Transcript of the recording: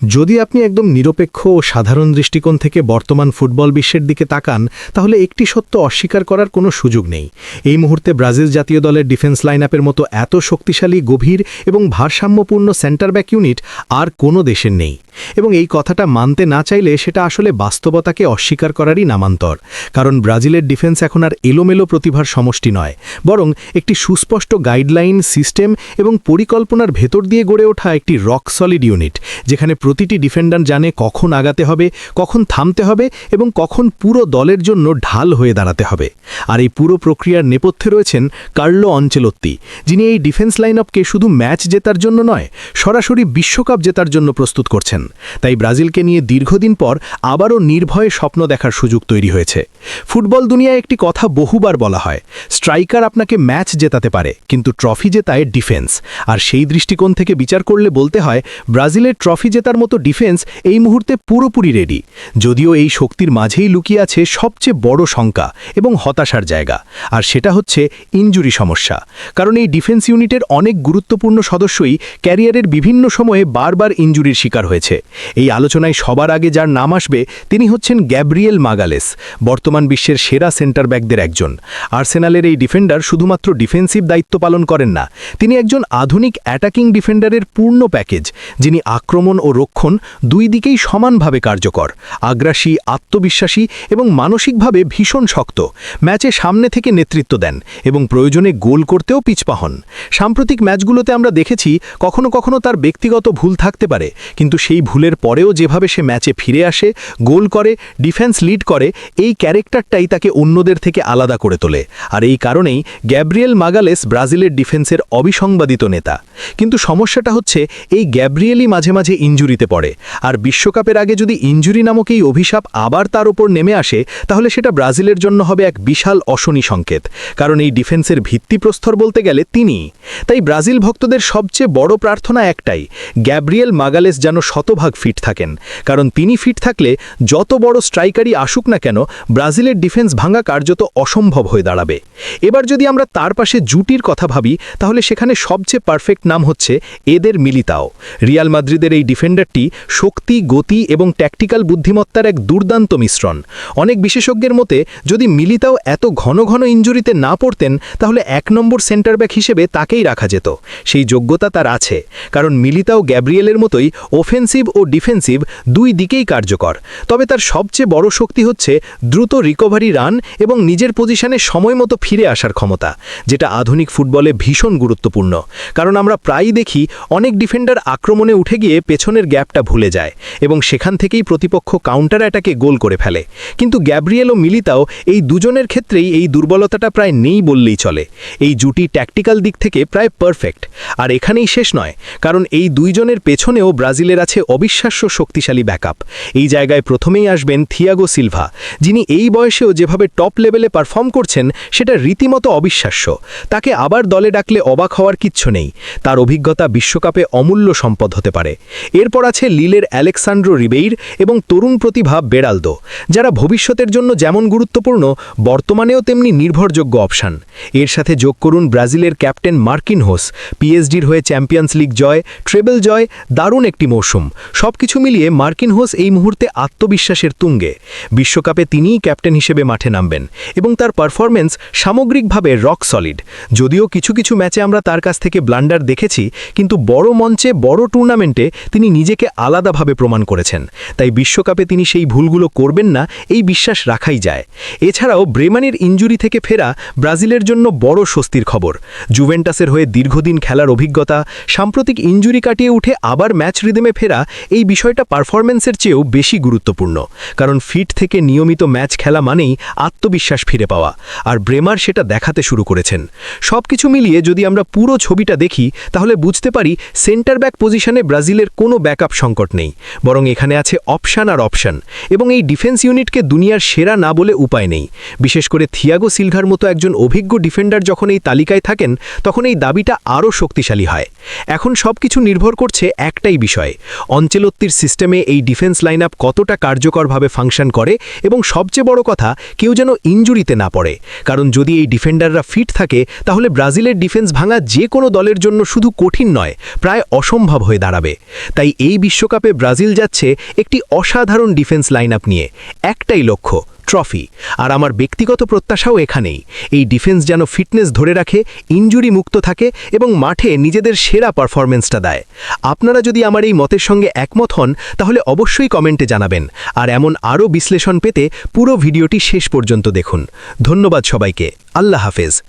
যদি আপনি একদম নিরপেক্ষ ও সাধারণ দৃষ্টিকোণ থেকে বর্তমান ফুটবল বিশ্বের দিকে তাকান, তাহলে একটি সত্য অস্বীকার করার কোনো সুযোগ নেই। এই মুহূর্তে ব্রাজিল জাতীয় দলের ডিফেন্স লাইনআপের মতো এত শক্তিশালী, গভীর এবং ভারসাম্যপূর্ণ সেন্টার ব্যাক ইউনিট আর কোনো দেশের নেই। এবং এই কথাটা মানতে না চাইলে সেটা আসলে বাস্তবতাকে অস্বীকার করারই নামান্তর। কারণ ব্রাজিলের ডিফেন্স এখন আর এলোমেলো প্রতিভার সমষ্টি নয়, বরং একটি সুস্পষ্ট গাইডলাইন, সিস্টেম এবং পরিকল্পনার ভেতর দিয়ে গড়ে ওঠা একটি রক সলিড ইউনিট, যেখানে প্রতিটি ডিফেন্ডার জানে কখন আগাতে হবে, কখন থামতে হবে এবং কখন পুরো দলের জন্য ঢাল হয়ে দাঁড়াতে হবে। আর এই পুরো প্রক্রিয়ার নেপথ্যে রয়েছেন কার্লো অঞ্চেলত্তি যিনি এই ডিফেন্স লাইন আপকে শুধু ম্যাচ জেতার জন্য নয়, সরাসরি বিশ্বকাপ জেতার জন্য প্রস্তুত করছেন। তাই ব্রাজিলকে নিয়ে দীর্ঘদিন পর আবারও নির্ভয়ে স্বপ্ন দেখার সুযোগ তৈরি হয়েছে। ফুটবল দুনিয়ায় একটি কথা বহুবার বলা হয়, স্ট্রাইকার আপনাকে ম্যাচ জেতাতে পারে, কিন্তু ট্রফি জেতায় ডিফেন্স। আর সেই দৃষ্টিকোণ থেকে বিচার করলে বলতে হয়, ব্রাজিলের ট্রফি জেতার মতো ডিফেন্স এই মুহূর্তে পুরোপুরি রেডি যদিও এই শক্তির মাঝেই লুকিয়ে আছে সবচেয়ে বড় শঙ্কা এবং হতাশার জায়গা। আর সেটা হচ্ছে ইনজুরি সমস্যা। কারণ এই ডিফেন্স ইউনিটের অনেক গুরুত্বপূর্ণ সদস্যই ক্যারিয়ারের বিভিন্ন সময়ে বারবার ইনজুরির শিকার হয়েছে। এই আলোচনায় সবার আগে যার নাম আসবে, তিনি হচ্ছেন গ্যাব্রিয়েল মাগালেস, বর্তমান বিশ্বের সেরা সেন্টার ব্যাকদের একজন। আর্সেনালের এই ডিফেন্ডার শুধুমাত্র ডিফেন্সিভ দায়িত্ব পালন করেন না, তিনি একজন আধুনিক অ্যাটাকিং ডিফেন্ডারের পূর্ণ প্যাকেজ যিনি আক্রমণ ও রক্ষণ দুই দিকেই সমানভাবে কার্যকর। আগ্রাসী, আত্মবিশ্বাসী এবং মানসিকভাবে ভীষণ শক্ত। ম্যাচে সামনে থেকে নেতৃত্ব দেন এবং প্রয়োজনে গোল করতেও পিছপা হন। সাম্প্রতিক ম্যাচগুলোতে আমরা দেখেছি, কখনো কখনো তার ব্যক্তিগত ভুল থাকতে পারে, কিন্তু সেই ভুলের পরেও যেভাবে সে ম্যাচে ফিরে আসে, গোল করে, ডিফেন্স লিড করে, এই ক্যারেক্টারটাই তাকে অন্যদের থেকে আলাদা করে তোলে। আর এই কারণেই গ্যাব্রিয়েল মাগালেস ব্রাজিলের ডিফেন্সের অবিসংবাদিত নেতা। কিন্তু সমস্যাটা হচ্ছে, এই গ্যাব্রিয়েলই মাঝে মাঝে ইঞ্জুরিতে পড়ে। আর বিশ্বকাপের আগে যদি ইঞ্জুরি নামক এই অভিশাপ আবার তার ওপর নেমে আসে, তাহলে সেটা ব্রাজিলের জন্য হবে এক বিশাল অশনি সংকেত। কারণ এই ডিফেন্সের ভিত্তিপ্রস্তর বলতে গেলে তিনি তাই ব্রাজিল ভক্তদের সবচেয়ে বড় প্রার্থনা একটাই, গ্যাব্রিয়েল মাগালেস যেন শতভাগ ফিট থাকেন। কারণ তিনি ফিট থাকলে যত বড় স্ট্রাইকারই আসুক না কেন, ব্রাজিলের ডিফেন্স ভাঙা কার্যত অসম্ভব হয়ে দাঁড়াবে। এবার যদি আমরা তার পাশে জুটির কথা ভাবি, তাহলে সেখানে সবচেয়ে পারফেক্ট নাম হচ্ছে এদের মিলিতাও। রিয়াল মাদ্রিদের এই ডিফেন্ডারটি শক্তি, গতি এবং ট্যাকটিক্যাল বুদ্ধিমত্তার এক দুর্দান্ত মিশ্রণ। অনেক বিশেষজ্ঞের মতে, যদি মিলিতাও এত ঘন ঘন ইঞ্জুরিতে না পড়তেন, তাহলে এক নম্বর সেন্টার ব্যাক হিসেবে তাকেই রাখা যেত। সেই যোগ্যতা তার আছে, কারণ মিলিতাও গ্যাব্রিয়েলের মতোই ওফেন্সিভ ও ডিফেন্সিভ দুই দিকেই কার্যকর। তবে তার সবচেয়ে বড় শক্তি হচ্ছে দ্রুত রিকভারি রান এবং নিজের পজিশনে সময় মতো ফিরে আসার ক্ষমতা, যেটা আধুনিক ফুটবলে ভীষণ গুরুত্বপূর্ণ। কারণ আমরা প্রায়ই দেখি, অনেক ডিফেন্ডার আক্রমণে উঠে গিয়ে পেছনের গ্যাপটা ভুলে যায় এবং সেখান থেকেই প্রতিপক্ষ কাউন্টার অ্যাটাকে গোল করে ফেলে। কিন্তু গ্যাব্রিয়েল ও মিলিতাও এই দুজনের ক্ষেত্রেই এই দুর্বলতাটা প্রায় নেই বললেই চলে। এই জুটি ট্যাকটিক্যাল দিক থেকে প্রায় পারফেক্ট আর এখানেই শেষ নয়, কারণ এই দুইজনের পেছনেও ব্রাজিলের আছে অবিশ্বাস্য শক্তিশালী ব্যাকআপ এই জায়গায় প্রথমেই আসবেন থিয়াগো সিলভা, যিনি এই বয়সেও যেভাবে টপ লেভেলে পারফর্ম করছেন, সেটা রীতিমতো অবিশ্বাস্য। তাকে আবার দলে ডাকলে অবাক হওয়ার কিচ্ছু নেই। তার অভিজ্ঞতা বিশ্বকাপে অমূল্য সম্পদ হতে পারে। এরপর আছে লিলের অ্যালেক্সান্ড্রো রিবেইর এবং তরুণ প্রতিভা বেড়ালদো যারা ভবিষ্যতের জন্য যেমন গুরুত্বপূর্ণ, বর্তমানেও তেমনি নির্ভরযোগ্য অপশান। এর সাথে যোগ করুন ব্রাজিলের ক্যাপ্টেন মার্কিন হোস পিএসডির হয়ে চ্যাম্পিয়ন্স লিগ জয়, ট্রেবল জয়, দারুণ একটি মৌসুম। সবকিছু মিলিয়ে মার্কিন হোস এই মুহূর্তে আত্মবিশ্বাসের তুঙ্গে। বিশ্বকাপে তিনিই ক্যাপ্টেন হিসেবে মাঠে নামবেন এবং তার পারফরমেন্স সামগ্রিকভাবে রক সলিড। যদিও কিছু কিছু ম্যাচে আমরা তার কাছ থেকে ব্লান্ডার দেখেছি, কিন্তু বড় মঞ্চে, বড় টুর্নামেন্টে তিনি নিজেকে আলাদাভাবে প্রমাণ করেছেন। তাই বিশ্বকাপে তিনি সেই ভুলগুলো করবেন না, এই বিশ্বাস রাখাই যায়। এছাড়াও ব্রেমানের ইঞ্জুরি থেকে ফেরা ব্রাজিলের জন্য বড় স্বস্তির খবর। জুভেন্টাসের হয়ে দীর্ঘদিন খেলার অভিজ্ঞতা, সাম্প্রতিক ইঞ্জুরি কাটিয়ে উঠে আবার ম্যাচ রিদেমে ফেরা, এই বিষয়টা পারফরম্যান্সের চেয়েও বেশি গুরুত্বপূর্ণ। কারণ ফিট থেকে নিয়মিত ম্যাচ খেলা মানেই আত্মবিশ্বাস ফিরে পাওয়া, আর ব্রেমার সেটা দেখাতে শুরু করেছেন। সব কিছু মিলিয়ে যদি আমরা পুরো ছবিটা দেখি, তাহলে বুঝতে পারি সেন্টার ব্যাক পজিশনে ব্রাজিলের কোনো ব্যাকআপ সংকট নেই, বরং এখানে আছে অপশান আর অপশান এবং এই ডিফেন্স ইউনিটকে দুনিয়ার সেরা না বলে উপায় নেই। বিশেষ করে থিয়াগো সিলভার মতো একজন অভিজ্ঞ ডিফেন্ডার যখন এই তালিকায় থাকেন, তখন এই দাবিটা আরও শক্তিশালী হয়। এখন সব কিছু নির্ভর করছে একটাই বিষয়, অঞ্চেলত্তির সিস্টেমে এই ডিফেন্স লাইন আপ কতটা কার্যকরভাবে ফাংশন করে, এবং সবচেয়ে বড় কথা, কেউ যেন ইঞ্জুরিতে না পড়ে। কারণ যদি এই ডিফেন্ডাররা ফিট থাকে, তাহলে ব্রাজিলের ডিফেন্স ভাঙা যে কোনো দলের জন্য শুধু কঠিন নয়, প্রায় অসম্ভব হয়ে দাঁড়াবে। তাই এই বিশ্বকাপে ব্রাজিল যাচ্ছে একটি অসাধারণ ডিফেন্স লাইন আপ নিয়ে। একটাই লক্ষ্য ট্রফি আর আমার ব্যক্তিগত প্রত্যাশাও এখানেই। এই ডিফেন্স যেন ফিটনেস ধরে রাখে ইনজুরি মুক্ত থাকে এবং মাঠে নিজেদের সেরা পারফরমেন্সটা দেয়। আপনারা যদি আমার এই মতের সঙ্গে একমত হন, তাহলে অবশ্যই কমেন্টে জানাবেন। আর এমন আরও বিশ্লেষণ পেতে পুরো ভিডিওটি শেষ পর্যন্ত দেখুন। ধন্যবাদ সবাইকে। আল্লাহ হাফেজ।